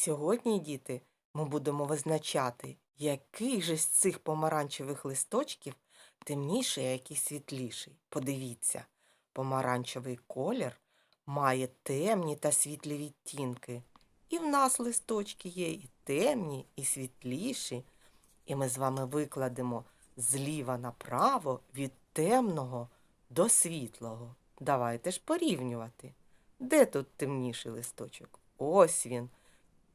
Сьогодні, діти, ми будемо визначати, який же з цих помаранчевих листочків темніший, а який світліший. Подивіться, помаранчевий колір має темні та світлі відтінки. І в нас листочки є і темні, і світліші. І ми з вами викладемо зліва направо від темного до світлого. Давайте ж порівнювати. Де тут темніший листочок? Ось він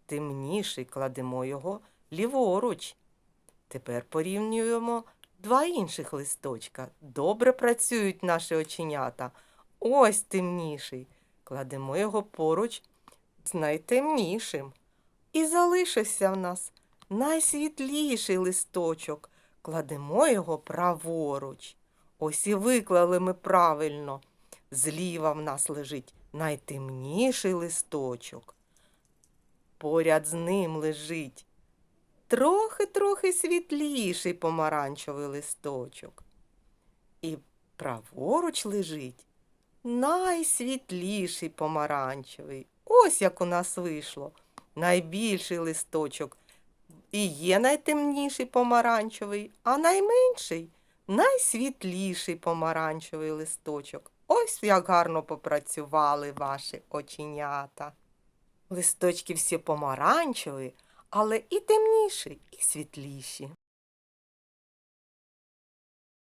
темніший, кладемо його ліворуч. Тепер порівнюємо два інших листочка. Добре працюють наші оченята. Ось темніший. Кладемо його поруч з найтемнішим. І залишився в нас найсвітліший листочок. Кладемо його праворуч. Ось і виклали ми правильно. Зліва в нас лежить найтемніший листочок. Поряд з ним лежить трохи-трохи світліший помаранчевий листочок. І праворуч лежить найсвітліший помаранчевий. Ось як у нас вийшло. Найбільший листочок і є найтемніший помаранчевий, а найменший найсвітліший помаранчевий листочок. Ось як гарно попрацювали ваші оченята. Листочки всі помаранчеві, але і темніші, і світліші.